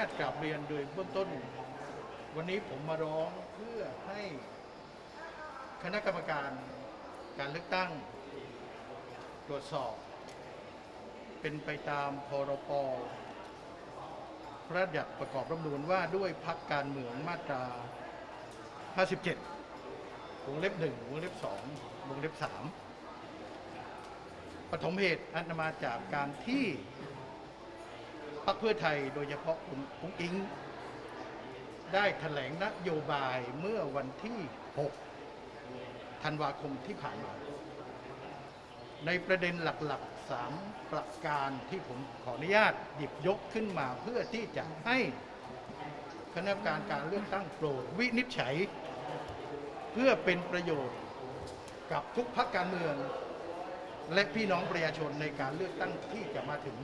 าตกราบเรียนโดยเบื้องต้น วันนี้ผมมาร้องเพื่อให้คณะกรรมการการเลือกตั้ง ตรวจสอบ เป็นไปตามพรปพระราชบัญญัติประกอบรัฐธรรมนูญว่าด้วยพักการเมืองมาตรา 57 วงเล็บ 1 วงเล็บ 2 วงเล็บ 3ปฐมเหตุอันมาจากการที่ พรรคเพื่อไทยโดยเฉพาะคุณอุ้งอิง ได้ถแถลงนโยบายเมื่อวันที่ 6 ธันวาคมที่ผ่านมา ในประเด็นหลักๆ 3 ประการที่ผมขออนุญาตหยิบยกขึ้นมาเพื่อที่จะให้คณะกรรมการการเลือกตั้งโปรดวินิจฉัย เพื่อเป็นประโยชน์กับทุกพรรคการเมือง และพี่น้องประชาชนในการเลือกตั้งที่จะมาถึง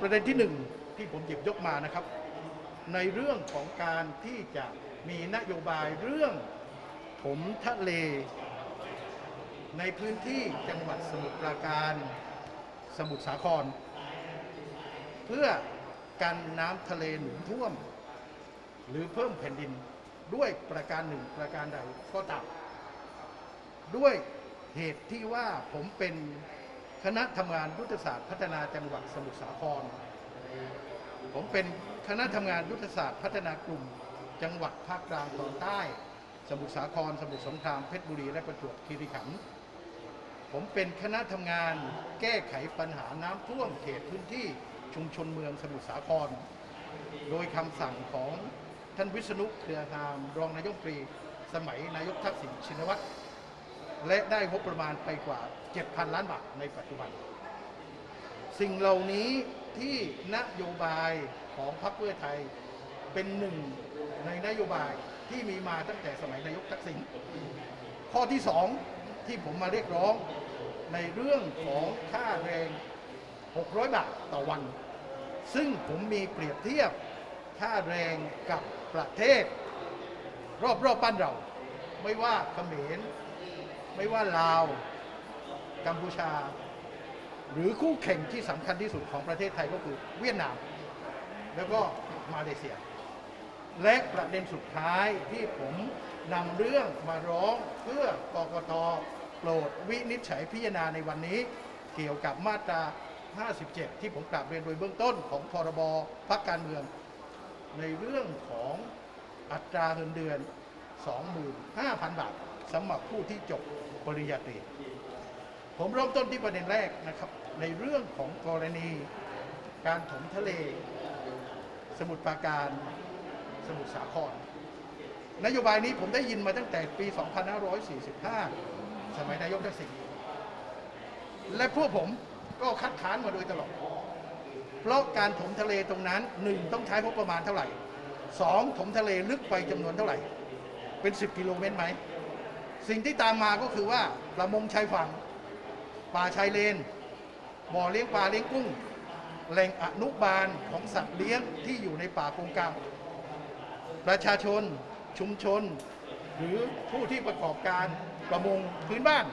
ประเด็นที่หนึ่งที่ผมหยิบยกมานะครับ ในเรื่องของการที่จะมีนโยบายเรื่องถมทะเล ในพื้นที่จังหวัดสมุทรปราการสมุทรสาคร เพื่อกันน้ำทะเลหนุนท่วม หรือเพิ่มแผ่นดินด้วยประการหนึ่งประการใดก็ตามด้วยเหตุที่ว่าผมเป็น คณะทำงานยุทธศาสตร์พัฒนาจังหวัดสมุทรสาคร ผมเป็นคณะทำงานยุทธศาสตร์พัฒนากลุ่ม จังหวัดภาคกลางตอนใต้ สมุทรสาคร สมุทรสงครามเพชรบุรีและประจวบคีรีขันธ์ผมเป็นคณะทำงานแก้ไขปัญหาน้ำท่วมเขตพื้นที่ชุมชนเมืองสมุทรสาคร โดยคำสั่งของท่านวิษณุเครือหามรองนายกรี สมัยนายกทักษิณชินวัตร และได้งบประมาณไปกว่า 7,000 ล้านบาทในปัจจุบัน สิ่งเหล่านี้ที่นโยบายของพรรคเพื่อไทยเป็นหนึ่งในนโยบายที่มีมาตั้งแต่สมัยนายกทักษิณข้อที่สองที่ผมมาเรียกร้องในเรื่องของค่าแรง 600 บาทต่อวัน ซึ่งผมมีเปรียบเทียบค่าแรงกับประเทศ รอบๆบบ้านเรา ไม่ว่าเขมร ไม่ว่าลาว กัมพูชา หรือคู่แข่งที่สำคัญที่สุดของประเทศไทยก็คือเวียดนาม แล้วก็มาเลเซีย และประเด็นสุดท้ายที่ผมนำเรื่องมาร้องเพื่อกกตโปรดวินิจฉัยพิจารณาในวันนี้ เกี่ยวกับมาตรา 57 ที่ผมกราบเรียนโดยเบื้องต้นของพรบพักการเมือง ในเรื่องของอัตราเงินเดือน 25,000 บาท สำหรับผู้ที่จบปริญญาตรี ผมเริ่มต้นที่ประเด็นแรกนะครับ ในเรื่องของกรณี การถมทะเล สมุทรปราการ สมุทรสาคร นโยบายนี้ผมได้ยินมาตั้งแต่ปี 2545 สมัยนายกทักษิณและพวกผมก็คัดค้านมาโดยตลอด เพราะการถมทะเลตรงนั้นหนึ่งต้องใช้งบประมาณเท่าไหร่สองถมทะเลลึกไปจำนวนเท่าไหร่ เป็น 10 กิโลเมตรไหม สิ่งที่ตามมาก็คือว่าประมงชายฝั่งป่าชายเลนบ่อเลี้ยงปลาเลี้ยงกุ้ง แหล่งอนุบาลของสัตว์เลี้ยงที่อยู่ในป่าโกงกางประชาชน ชุมชน หรือผู้ที่ประกอบการประมงพื้นบ้าน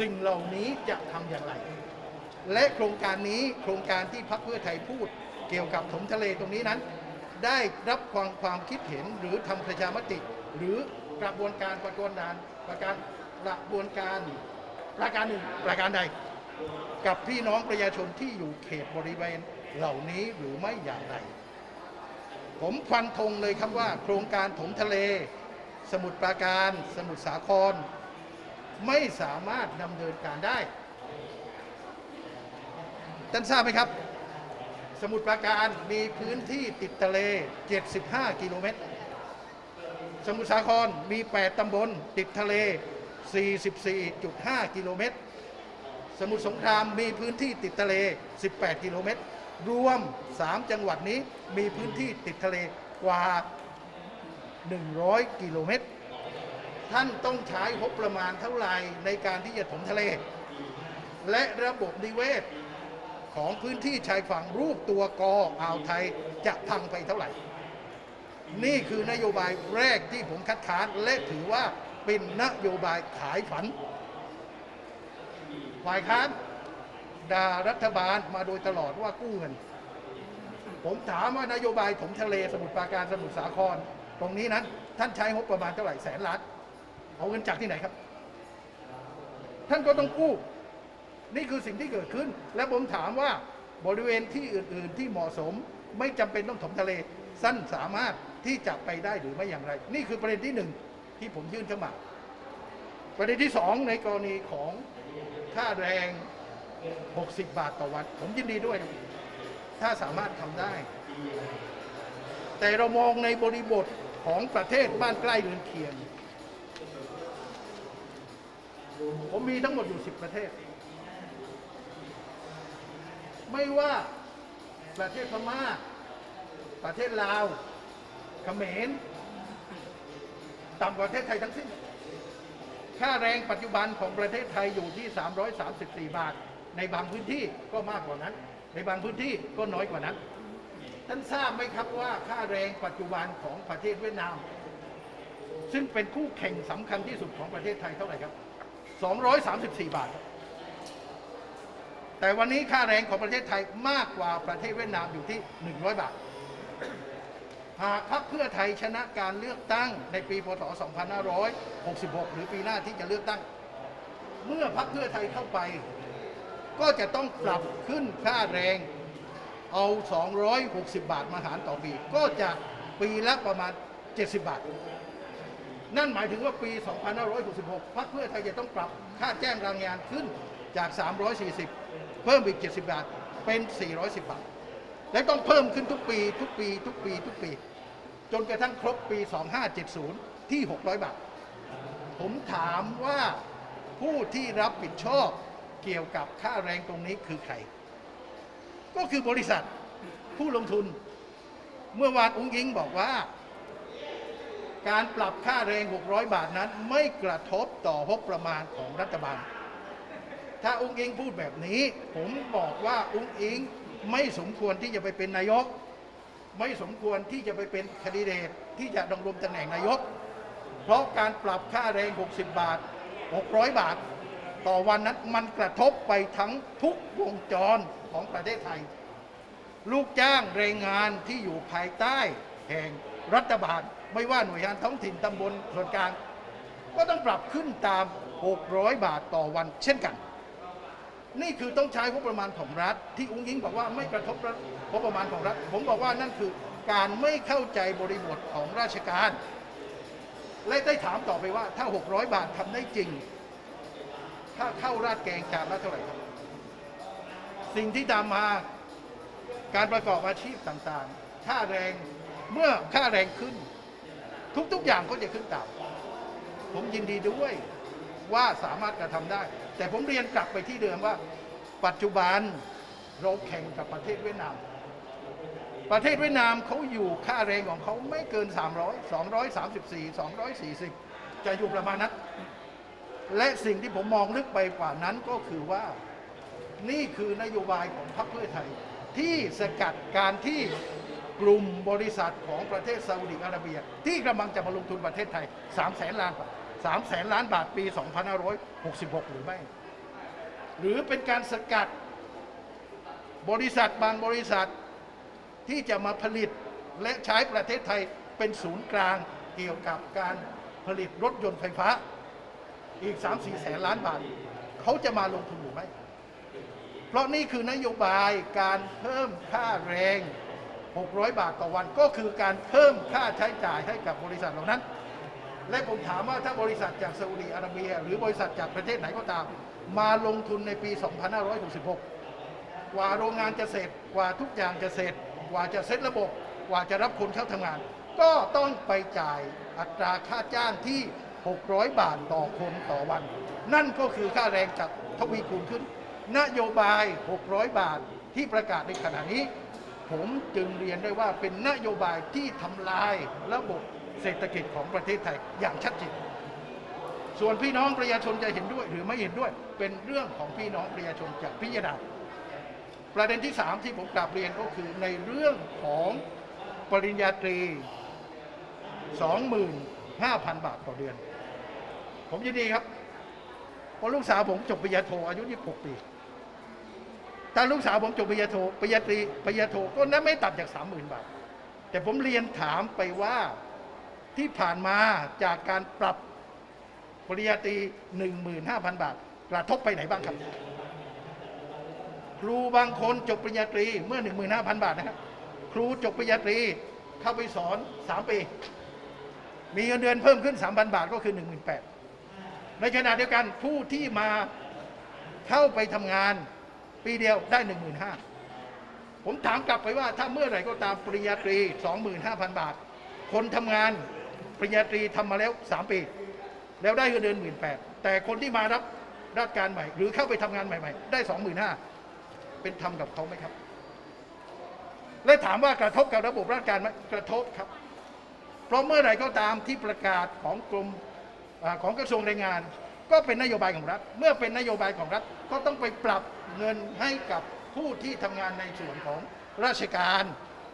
สิ่งเหล่านี้จะทำอย่างไร และโครงการนี้โครงการที่พรรคเพื่อไทยพูด เกี่ยวกับถมทะเลตรงนี้นั้น ได้รับความความคิดเห็นหรือทำประชามติ หรือกระบวนการประกวนการ ประการกระบวนการประการหนึ่งประการใด กับพี่น้องประชาชนที่อยู่เขตบริเวณเหล่านี้หรือไม่อย่างไร ผมฟันธงเลยครับว่า โครงการถมทะเล สมุทรปราการ สมุทรสาคร ไม่สามารถดำเนินการได้ท่านทราบไหมครับ สมุทรปราการมีพื้นที่ติดทะเล 75 กิโลเมตร สมุทรสาครมี 8 ตำบลติดทะเล 44.5 กิโลเมตร สมุทรสงครามมีพื้นที่ติดทะเล 18 กิโลเมตร รวม 3 จังหวัดนี้มีพื้นที่ติดทะเลกว่า 100 กิโลเมตร ท่านต้องใช้งบประมาณเท่าไหร่ในการที่จะถมทะเล และระบบนิเวศของพื้นที่ชายฝั่งรูปตัวกออ่าวไทยจะพังไปเท่าไหร่ นี่คือนโยบายแรกที่ผมคัดค้านและถือว่าเป็นนโยบายขายฝัน ฝ่ายค้านด่ารัฐบาลมาโดยตลอดว่ากู้เงิน ผมถามว่านโยบายถมทะเลสมุทรปราการสมุทรสาคร ตรงนี้นั้น ท่านใช้งบประมาณเท่าไหร่แสนล้าน เอาเงินจากที่ไหนครับ ท่านก็ต้องกู้ นี่คือสิ่งที่เกิดขึ้น และผมถามว่าบริเวณที่อื่น ๆ ที่เหมาะสมไม่จำเป็นต้องถมทะเลสั้นสามารถ ที่จะไปได้หรือไม่อย่างไร นี่คือประเด็นที่หนึ่งที่ผมยื่นเข้ามาประเด็นที่สองในกรณีของค่าแรง 60 บาทต่อวัน ผมยินดีด้วย ถ้าสามารถทำได้ แต่เรามองในบริบทของประเทศบ้านใกล้เรือนเคียง ผมมีทั้งหมดอยู่ 10 ประเทศ ไม่ว่าประเทศพม่า ประเทศลาว เขมรต่ำกว่าประเทศไทยทั้งสิ้น ค่าแรงปัจจุบันของประเทศไทยอยู่ที่ 334 บาท ในบางพื้นที่ก็มากกว่านั้น ในบางพื้นที่ก็น้อยกว่านั้น ท่านทราบไหมครับว่าค่าแรงปัจจุบันของประเทศเวียดนาม ซึ่งเป็นคู่แข่งสำคัญที่สุดของประเทศไทยเท่าไหร่ครับ 234 บาท แต่วันนี้ค่าแรงของประเทศไทยมากกว่าประเทศเวียดนามอยู่ที่ 100 บาท หากพรรคเพื่อไทยชนะการเลือกตั้งในปีพศ 2566 หรือปีหน้าที่จะเลือกตั้ง เมื่อพรรคเพื่อไทยเข้าไป ก็จะต้องปรับขึ้นค่าแรงเอา 260 บาทมาหารต่อปี ก็จะปีละประมาณ 70 บาท นั่นหมายถึงว่าปี 2566 พรรคเพื่อไทยจะต้องปรับค่าแจ้งรายงานขึ้นจาก 340 เพิ่มอีก 70 บาท เป็น 410 บาท และต้องเพิ่มขึ้นทุกปี ทุกปี ทุกปี ทุกปี จนกระทั่งครบปี 2570 ที่ 600 บาท ผมถามว่าผู้ที่รับผิดชอบเกี่ยวกับค่าแรงตรงนี้คือใคร ก็คือบริษัทผู้ลงทุน เมื่อวานอุ้งยิงบอกว่า การปรับค่าแรง 600 บาทนั้น ไม่กระทบต่องบประมาณของรัฐบาล ถ้าอุ้งอิงพูดแบบนี้ ผมบอกว่าอุ้งอิงไม่สมควรที่จะไปเป็นนายก ไม่สมควรที่จะไปเป็นคดีเดตที่จะดำรงตำแหน่งนายก เพราะการปรับค่าแรง 60 บาท 600 บาท ต่อวันนั้นมันกระทบไปทั้งทุกวงจรของประเทศไทย ลูกจ้างแรงงานที่อยู่ภายใต้ แห่งรัฐบาล ไม่ว่าหน่วยงานท้องถิ่นตำบลส่วนกลาง ก็ต้องปรับขึ้นตาม 600 บาทต่อวันเช่นกัน นี่คือต้องใช้งบประมาณของรัฐ ที่อุ้งยิงบอกว่าไม่กระทบงบประมาณของรัฐ ผมบอกว่านั่นคือการไม่เข้าใจบริบทของราชการ และได้ถามต่อไปว่าถ้า 600 บาททำได้จริง ถ้าเข้าราดแกงจานละเท่าไหร่ครับ สิ่งที่ตามมาการประกอบอาชีพต่างๆ ค่าแรงเมื่อค่าแรงขึ้น ทุกๆอย่างก็จะขึ้นตาม ผมยินดีด้วยว่าสามารถกระทำได้ แต่ผมเรียนกลับไปที่เดิมว่า ปัจจุบันเราแข่งกับประเทศเวียดนาม ประเทศเวียดนามเขาอยู่ค่าแรงของเขาไม่เกิน 300 234 240 จะอยู่ประมาณนั้น และสิ่งที่ผมมองลึกไปกว่านั้นก็คือว่านี่คือนโยบายของพรรคเพื่อไทย ที่สกัดการที่กลุ่มบริษัทของประเทศซาอุดิอาระเบีย ที่กำลังจะมาลงทุนประเทศไทย3แสนล้านบาท 3แสนล้านบาทปี 2566 หรือไม่ หรือเป็นการสกัดบริษัทบางบริษัทที่จะมาผลิตและใช้ประเทศไทยเป็นศูนย์กลางเกี่ยวกับการผลิตรถยนต์ไฟฟ้า อีก 3-4 แสนล้านบาท เขาจะมาลงทุนหรือไม่ เพราะนี่คือนโยบายการเพิ่มค่าแรง 600 บาทต่อวันก็คือการเพิ่มค่าใช้จ่ายให้กับบริษัทเหล่านั้น และผมถามว่าถ้าบริษัทจากซาอุดีอาระเบีย หรือบริษัทจากประเทศไหนก็ตาม มาลงทุนในปี 2566 กว่าโรงงานจะเสร็จ กว่าทุกอย่างจะเสร็จ กว่าจะเซ็ตระบบ กว่าจะรับคนเข้าทำงาน ก็ต้องไปจ่ายอัตราค่าจ้างที่ 600 บาทต่อคนต่อวัน นั่นก็คือค่าแรงจากทวีคูณขึ้น นโยบาย 600 บาทที่ประกาศในขณะนี้ ผมจึงเรียนได้ว่าเป็นนโยบายที่ทำลายระบบ เศรษฐกิจของประเทศไทยอย่างชัดเจนส่วนพี่น้องประชาชนจะเห็นด้วยหรือไม่เห็นด้วยเป็นเรื่องของพี่น้องประชาชนจะพิจารณาประเด็นที่ 3 ที่ผมกลับเรียนก็คือในเรื่องของปริญญาตรี 25,000 บาทต่อเดือน ผมยินดีครับเพราะลูกสาวผมจบปริญญาโทอายุ 26 ปีถ้าลูกสาวผมจบปริญญาโทปริญญาตรีปริญญาโทก็น่าไม่ต่ำจาก 30,000 บาท แต่ผมเรียนถามไปว่า ที่ผ่านมาจากการปรับปริญญาตรี 15,000 บาท กระทบไปไหนบ้างครับ ครูบางคนจบปริญญาตรีเมื่อ 15,000 บาทนะครับ ครูจบปริญญาตรีเข้าไปสอน 3 ปี มีเงินเดือนเพิ่มขึ้น 3,000 บาทก็คือ 18,000ในขณะเดียวกันผู้ที่มาเข้าไปทำงานปีเดียวได้ 15,000 ผมถามกลับไปว่าถ้าเมื่อไหร่ก็ตามปริญญาตรี 25,000 บาท คนทำงาน ริญญาตรีทำมาแล้ว 3 ปี แล้วได้เงินเดือน18,000แปดแต่คนที่มารับราชการใหม่ หรือเข้าไปทำงานใหม่ๆ ได้25,000เป็นธรรมกับเขาไหมครับ และถามว่ากระทบกับระบบราชการไหมกระทบครับ เพราะเมื่อไหร่ก็ตามที่ประกาศของกรมอของกระทรวงแรงงาน ก็เป็นนโยบายของรัฐ เมื่อเป็นนโยบายของรัฐก็ต้องไปปรับเงินให้กับผู้ที่ทำงานในส่วนของราชการ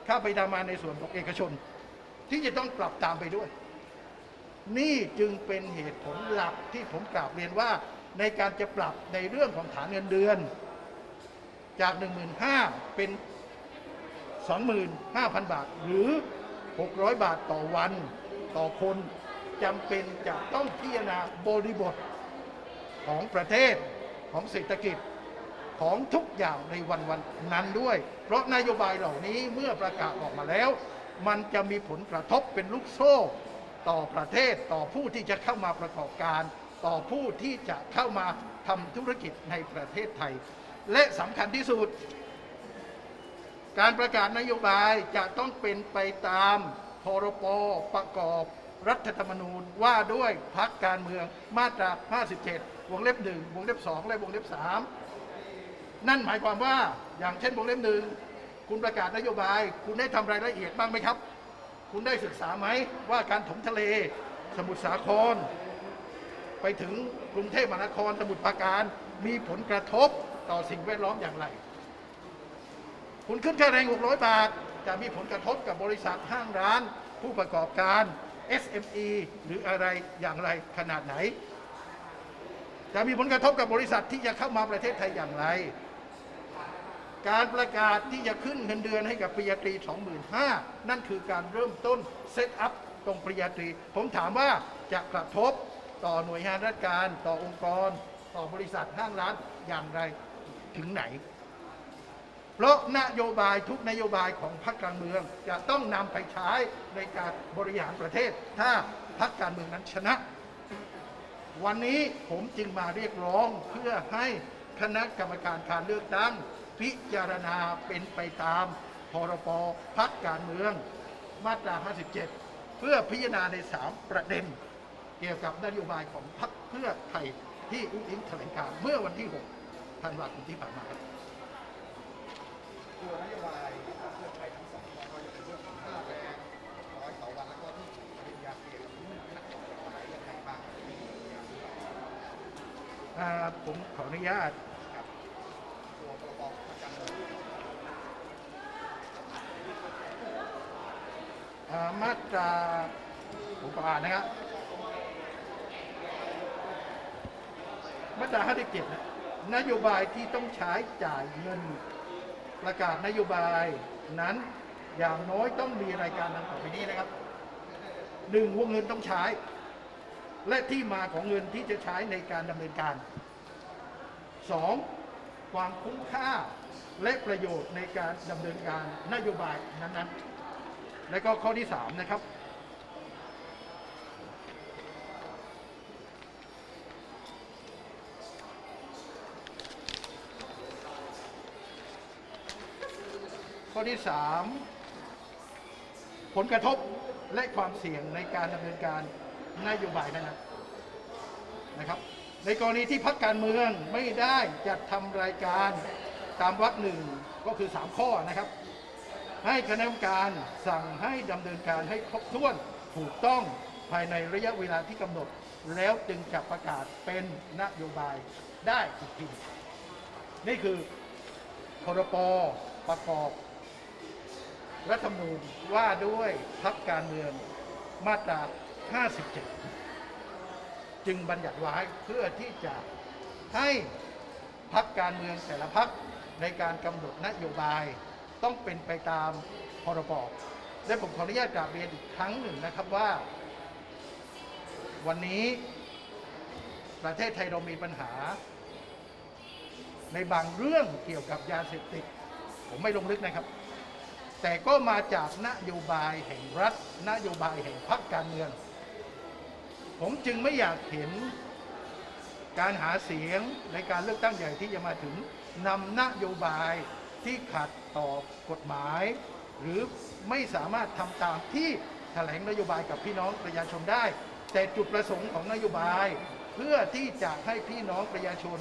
เข้าไปทำงานในส่วนของเอกชน ที่จะต้องปรับตามไปด้วย นี่จึงเป็นเหตุผลหลักที่ผมกล่าวเรียนว่าในการจะปรับในเรื่องของฐานเงินเดือน จาก 15,000 เป็น 25,000 บาท หรือ 600 บาทต่อวันต่อคนจำเป็นจะต้องพิจารณาบริบทของประเทศของเศรษฐกิจของทุกอย่างในวันวันนั้นด้วย เพราะนโยบายเหล่านี้เมื่อประกาศออกมาแล้ว มันจะมีผลกระทบเป็นลูกโซ่ ต่อประเทศต่อผู้ที่จะเข้ามาประกอบการ ต่อผู้ที่จะเข้ามาทำธุรกิจในประเทศไทย และสำคัญที่สุด การประกาศนโยบายจะต้องเป็นไปตามพรปประกอบรัฐธรรมนูญว่าด้วยพักการเมืองมาตรา 57 วงเล็บ 1 วงเล็บ 2 และวงเล็บ 3 นั่นหมายความว่าอย่างเช่นวงเล็บหนึ่งคุณประกาศนโยบาย คุณได้ทำรายละเอียดบ้างไหมครับ คุณได้ศึกษาไหมว่าการถมทะเลสมุทรสาคร ไปถึงกรุงเทพมหานครสมุทรปราการมีผลกระทบต่อสิ่งแวดล้อมอย่างไร คุณขึ้นค่าแรง 600 บาท จะมีผลกระทบกับบริษัทห้างร้าน ผู้ประกอบการ SME หรืออะไรอย่างไรขนาดไหน จะมีผลกระทบกับบริษัทที่จะเข้ามาประเทศไทยอย่างไร การประกาศที่จะขึ้นเงินเดือนให้กับปริญญาตรี 25,000 นั่นคือการเริ่มต้นเซตอัพตรงปริญญาตรี ผมถามว่าจะกระทบต่อหน่วยงานราชการ ต่อองค์กร ต่อบริษัทห้างร้านอย่างไรถึงไหน เพราะนโยบายทุกนโยบายของพรรคการเมืองจะต้องนำไปใช้ในการบริหารประเทศ ถ้าพรรคการเมืองนั้นชนะ วันนี้ผมจึงมาเรียกร้องเพื่อให้คณะกรรมการการเลือกตั้ง พิจารณาเป็นไปตามพรปพักการเมืองมาตรา 57 เพื่อพิจารณาใน 3 ประเด็น เกี่ยวกับนโยบายของพรรคเพื่อไทยที่อุ้งอิงแถลงการเมื่อวันที่ 6 ธันวาคมที่ผ่านมาตัวนโยบายพรรคเพื่อไทยทั้งสองก็จะเป็นเรื่องของค่าแรงร้อยต่อวันแล้วก็ที่ปริญญาตรีกับนักกฎหมายยังไงบ้างผมขออนุญาต กับตัวพรบประกันเงิน อ่ามาตราผมขออ่านนะครับ มาตรา57นะนโยบายที่ต้องใช้จ่ายเงินประกาศนโยบายนั้นอย่างน้อยต้องมีรายการดังต่อไปนี้นะครับหนึ่งวงเงินต้องใช้ และที่มาของเงินที่จะใช้ในการดำเนินการสองความคุ้มค่าและประโยชน์ในการดำเนินการนโยบายนั้นๆ และก็ข้อที่ 3 นะครับ ข้อที่ 3 ผลกระทบและความเสี่ยงในการดำเนินการนโยบายนั้นๆนะครับ ในกรณีที่พักการเมืองไม่ได้จัดทำรายการตามวรรคหนึ่งก็คือ 3 ข้อนะครับ ให้คณะกรรมการสั่งให้ดำเนินการให้ครบถ้วนถูกต้องภายในระยะเวลาที่กำหนด แล้วจึงจะประกาศเป็นนโยบายได้อีกทีนี่คือพรปประกอบรัฐธรรมนูญว่าด้วยพักการเมืองมาตรา 57 จึงบัญญัติไว้เพื่อที่จะให้พักการเมืองแต่ละพักในการกำหนดนโยบาย ต้องเป็นไปตามพรบและผมขออนุญาตกราบเรียนอีกครั้งหนึ่งนะครับว่า วันนี้ประเทศไทยเรามีปัญหา ในบางเรื่องเกี่ยวกับยาเสพติด ผมไม่ลงลึกนะครับ แต่ก็มาจากนโยบายแห่งรัฐ นโยบายแห่งพรรคการเมือง ผมจึงไม่อยากเห็นการหาเสียงในการเลือกตั้งใหญ่ที่จะมาถึงนำนโยบาย ที่ขัดต่อกฎหมาย หรือไม่สามารถทำตามที่แถลงนโยบายกับพี่น้องประชาชนได้ แต่จุดประสงค์ของนโยบาย เพื่อที่จะให้พี่น้องประชาชน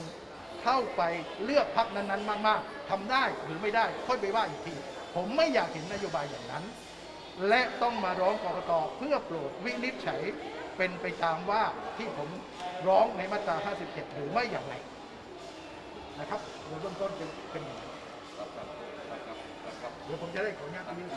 เข้าไปเลือกพรรคนั้นๆ มากๆทำได้หรือไม่ได้ค่อยไปว่าอีกที ผมไม่อยากเห็นนโยบายอย่างนั้น และต้องมาร้องกรกตเพื่อโปรดวินิจฉัยเป็นไปตามว่าที่ผมร้องในมาตรา 57 หรือไม่อย่างไรนะครับโดยเบื้องต้นเป็นเป็นอย่างไร เดี๋ยวผมจะได้ขออนุญาตที่นี่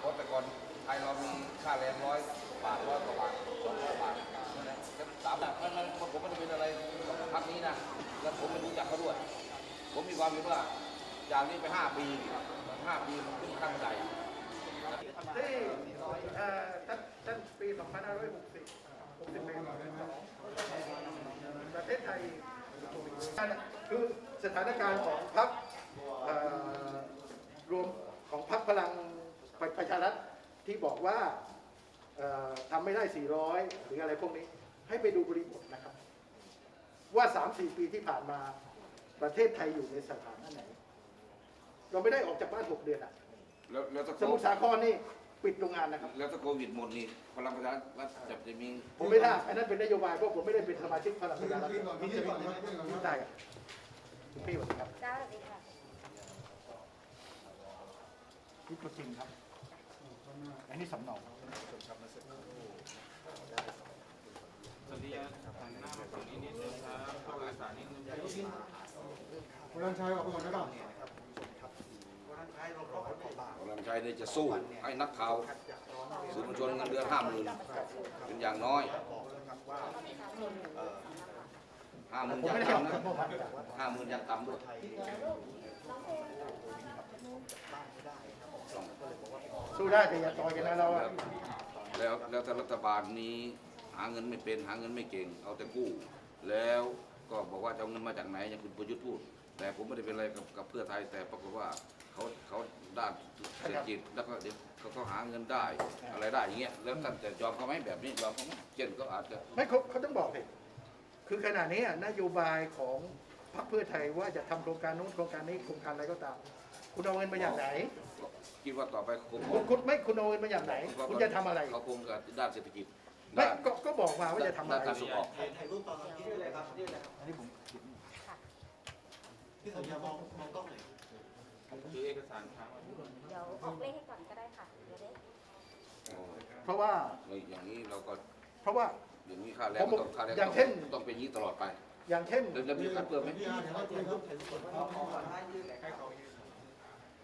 เพราะแต่ก่อนไทยเรามีค่าแรงร้อยบาทร้อยกว่าบาทสองร้อยบาทนั่นแหละแล้วสามบาทมันมันผมไม่ได้เป็นอะไรกับพักนี้นะ แล้วผมไม่รู้จักเขาด้วย ผมมีความเห็นว่าจากนี้ไปห้าปีห้าปีมันขึ้นขั้นบันไดที่เอ่อท่านท่านปี 2560 61ประเทศไทย คือสถานการณ์ของพรรคเอ่อรวมของพรรคพลังประชารัฐที่บอกว่าเอ่อทำไม่ได้ 400 หรืออะไรพวกนี้ ให้ไปดูบริบทนะครับ ว่า 3-4 ปีที่ผ่านมาประเทศไทยอยู่ในสถานะไหน เราไม่ได้ออกจากบ้าน 6 เดือนอะแล้วแล้วถ้าสมุทรสาครนี่ ปิดโรงงานนะครับ แล้วถ้าโควิดหมดนี่พลังประชารัฐจะจะมีผมไม่ทราบอันนั้นเป็นนโยบายเพราะผมไม่ได้เป็นสมาชิกพลังประชารัฐได้ครับคุณพี่สวัสดีครับจ้าสวัสดีค่ะพี่ตัวจริงครับ อันนี้สำเนาคุณรันชัยออกไปก่อนได้เปล่าพลังชัยเนี่ยจะสู้ให้นักข่าวสื่อมวลชนเงินเดือนห้าหมื่นเป็นอย่างน้อยห้าหมื่นผมอย่างไม่ได้ออกต่ำนะจากเมื่อวานห้าหมื่นอย่างต่ำด้วยสู้ได้แต่อย่าต่อยกันนะเราอะแล้วแล้วถ้ารัฐบาลนี้หาเงินไม่เป็นหาเงินไม่เก่ง เอาแต่กู้ แล้วก็บอกว่าจะเอาเงินมาจากไหนอย่างคุณประยุทธ์พูด แต่ผมไม่ได้เป็นอะไรกับกับเพื่อไทยแต่ปรากฏว่า เขาเขาด้านเศรษฐกิจแล้วก็เดี๋ยวเขาก็หาเงินได้อะไรได้อย่างเงี้ยแล้วท่านจะยอมเขาไหมแบบนี้ยอมเขาไหมเช่นก็อาจจะไม่เขาเขาต้องบอกเลยคือขณะนี้อะนโยบายของพรรคเพื่อไทยว่าจะทำโครงการนู้นโครงการนี้โครงการอะไรก็ตาม คุณเอาเงินมาอย่างไหน คิดว่าต่อไปคงคุณคุณไม่คุณเอาเงินมาอย่างไหน คุณจะทำอะไรเขาคงกับด้านเศรษฐกิจไม่ด้าน ก็ก็บอกมาว่าจะทำอะไร ด้านการส่งออกอันนี้ผมคือ เอกสารค้างเดี๋ยวออกเลขให้ก่อนก็ได้ค่ะเดี๋ยวได้เพราะว่าอย่างนี้เราก็เพราะว่า อย่างนี้ค่าแรงผมต้องค่าแรงอย่างเช่น ต้องเป็นอย่างนี้ตลอดไปอย่างเช่นแล้วแล้วมีการเพิ่มไหม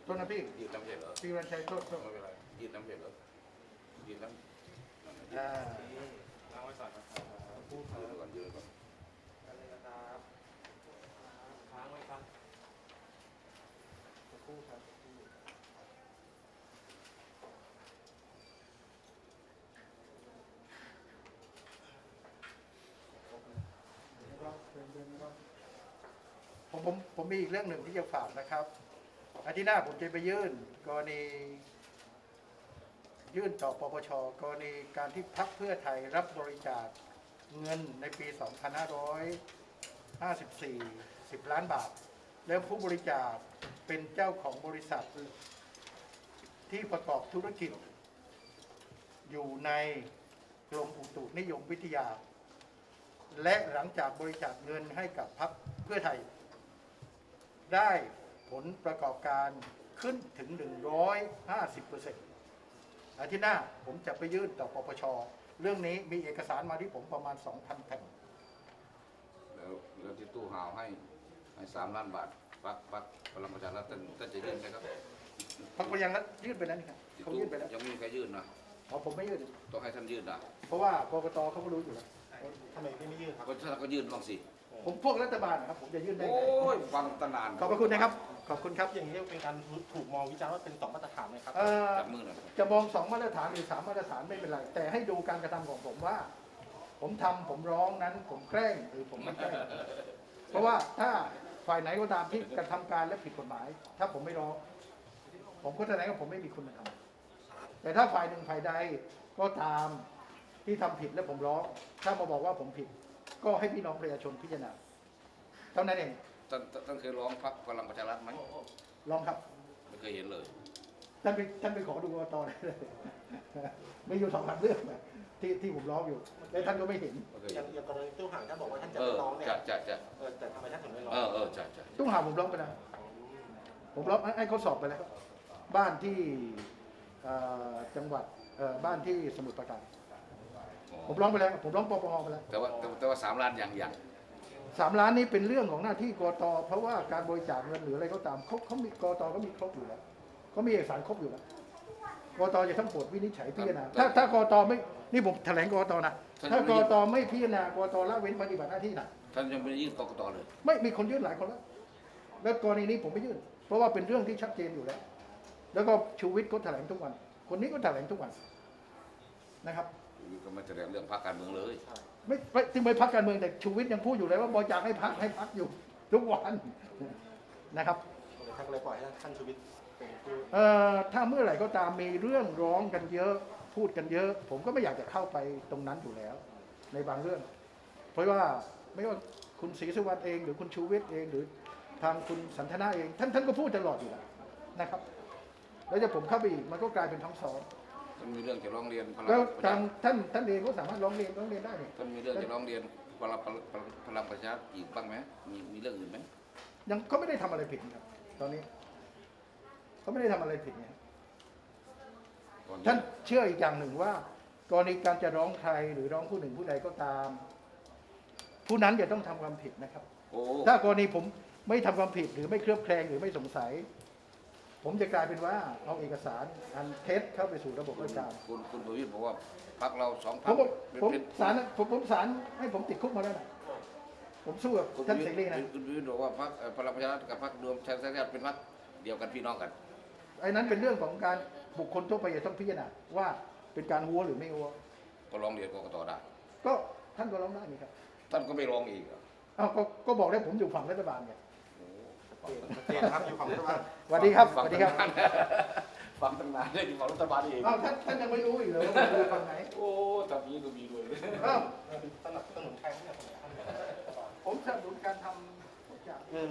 โทษนะพี่ยืดน้ำเผ็ดเหรอพี่วันชัยโทษโทษไม่เป็นไรยืดน้ำเผ็ดเหรอยืดน้ำอ่ายืดก่อนยืดก่อน ผมผมผมมีอีกเรื่องหนึ่งที่จะฝากนะครับอาทิตย์หน้าผมจะไปยื่นกรณี ยื่นต่อปปชกรณีการที่พักเพื่อไทยรับบริจาคเงินในปี 2554 10 ล้านบาท แล้วผู้บริจาค เป็นเจ้าของบริษัทที่ประกอบธุรกิจ อยู่ในกรมอุตุนิยมวิทยา และหลังจากบริจาคเงินให้กับพรรคเพื่อไทย ได้ผลประกอบการขึ้นถึง 150%อาทิตย์หน้าผมจะไปยื่นต่อปปช เรื่องนี้มีเอกสารมาที่ผมประมาณ 2,000แผ่นแล้วแล้วที่ตู้ห่าวให้ให้สามล้านบาท ปักปักพลังประชารัฐท่านท่านจะยื่นไหมครับพักพยังรัฐยื่นไปแล้วนี่ครับที่เขาตู้ยื่นไปแล้วยังไม่มีใครยื่นนะอ๋อผมไม่ยื่นต้องให้ท่านยื่นนะเพราะว่ากกตเขาก็รู้อยู่แล้วทำไมพี่ไม่ยื่นครับก็ท่านก็ยื่นบ้างสิผมพวกรัฐบาลนะครับผมจะยื่นได้โอ้ไงยฟังตั้งนานขอบพระคุณนะครับ ขอบคุณครับอย่างนี้เป็นการถูกมองวิจารณ์ว่าเป็นสองมาตรฐานไหมครับเอ่อจับมือหน่อยจะมองสองมาตรฐานหรือสามมาตรฐานไม่เป็นไร แต่ให้ดูการกระทำของผมว่า ผมทำผมร้องนั้นผมแกล้งหรือผมไม่แกล้งเพราะว่าถ้า ฝ่ายไหนก็ตามที่กระทำการและผิดกฎหมาย ถ้าผมไม่ร้องผมก็แสดงว่าผมไม่มีคุณธรรมแต่ถ้าฝ่ายหนึ่งฝ่ายใดก็ตามที่ทำผิดและผมร้องถ้ามาบอกว่าผมผิด ก็ให้พี่น้องประชาชนพิจารณาเท่านั้นเองท่านท่านเคยร้องพรรคพลังประชารัฐไหมลองครับไม่เคยเห็นเลยท่านไปท่านไปขอดูกตได้เลยไม่อยู่สองพันเรื่องนะ ที่ที่ผมร้องอยู่ แล้วท่านก็ไม่เห็นไม่เคยอเห็ย่างนอย่างกรณีตู้ห่างท่านบอกว่าท่านจะเอไม่อร้องเนี่ยจะจะจะเออแต่ทำไมท่านถึงไม่ร้องเออเออจะจะต้องหาผมร้องไปแล้วผมร้องให้เขาสอบไปแล้ว บ้านที่เอ่อจังหวัดเอ่อบ้านที่สมุทรปราการอ๋อผมร้องไปแล้ว ผมร้องปปงไปแล้วแต่ว่าแต่แต่ว่าสามล้านยังยังสามล้านนี้เป็นเรื่องของหน้าที่กตเพราะว่าการบริจาคเงินหรืออะไรก็ตามเขาเขามีกตเขามีครบอยู่แล้วเขามีเอกสารครบอยู่แล้วกตจะต้องโปรดวินิจฉัยพิจารณาถ้าถ้ากตไม่ นี่ผมแถลงกตนะ ถ้ากตไม่พิจารณากตละเว้นปฏิบัติหน้าที่นะท่านยังไม่ได้ยื่นกกตเลย ไม่มีคนยื่นหลายคนแล้ว แล้วกรณีนี้ผมไม่ยื่น เพราะว่าเป็นเรื่องที่ชัดเจนอยู่แล้ว แล้วก็ชูวิทย์ก็แถลงทุกวัน คนนี้ก็แถลงทุกวันนะครับก็ไม่แสดงเรื่องพรรคการเมืองเลย ไม่ไม่ถึงไม่พักการเมืองแต่ชูวิทย์ยังพูดอยู่เลยว่าบริจาคให้พักให้พักอยู่ ทุกวันนะครับท่านก็เลยปล่อยให้ท่านชูวิทย์เป็นผู้ เอ่อถ้าเมื่อไหร่ก็ตามมีเรื่องร้องกันเยอะ พูดกันเยอะ ผมก็ไม่อยากจะเข้าไปตรงนั้นอยู่แล้ว ในบางเรื่อง เพราะว่าไม่ว่าคุณศรีสุวรรณเองหรือคุณชูวิทย์เองหรือทางคุณสันทนาเอง ท่านท่านก็พูดตลอดอยู่แล้วนะครับ แล้วจะผมเข้าไปอีกมันก็กลายเป็นท้องซ้อนท่านมีเรื่องจะร้องเรียนพลังแล้วประทาชางท่านท่านเองก็สามารถร้องเรียนร้องเรียนได้นี่ท่านมีเรื่องจะร้องเรียนพลังพลังประชารัฐอีกบ้างไหมมีมีเรื่องอื่นไหมยังเขาไม่ได้ทำอะไรผิดนะครับ ตอนนี้เขาไม่ได้ทำอะไรผิดเนี่ยต อนนี้ท่านเชื่ออีกอย่างหนึ่งว่า กรณีการจะร้องใครหรือร้องผู้หนึ่งผู้ใดก็ตาม ผู้นั้นจะต้องทำความผิดนะครับ โอ้ถ้ากรณีผมไม่ทำความผิดหรือไม่เคลือบแคลงหรือไม่สงสัย ผมจะกลายเป็นว่าเอาเอกสารอันเท็จเข้าไปสู่ระบบราชการคุณคุณประวิตรบอกว่าพรรคเราสองพผรรมคบอกเป็นผมเป็นสารผมผมสารให้ผมติดคุกมาแล้วนะผมสู้กับคุณปท่านระวิเสตรรีนะคุณประวิตรบอกว่าพรรคเอ่อพลังประชารัฐกับพรรครวมชาติชาติเป็นพรรคเดียวกันพี่น้องกัน ไอ้นั้นเป็นเรื่องของการบุคคลทั่วไปจะต้องพิจารณาว่าเป็นการวัวหรือไม่วัว ก็ร้องเรียนกกตได้ ก็ท่านก็ร้องได้นี่ครับ ท่านก็ไม่ร้องอีกเหรอเอาก็ก็บอกแล้วผมอยู่ฝั่งรัฐบาลไงโอ้ชัดเจนนะครับอยู่ของรัฐบาลสวัสดีครับสฟังวัสดีตั้ครังบนานฟังตั้งนานเลยที่ฝั่งรัฐบาลเองเอาท่านท่านยังไม่รู้อีกเหรอว่าผมอยู่ฝั่งไหนโอ้ทำนี้ก็มีด้วยเอ้าสนับสนุนใครเนี่ยผมสนับสนุนการทำทุกอย่างอืม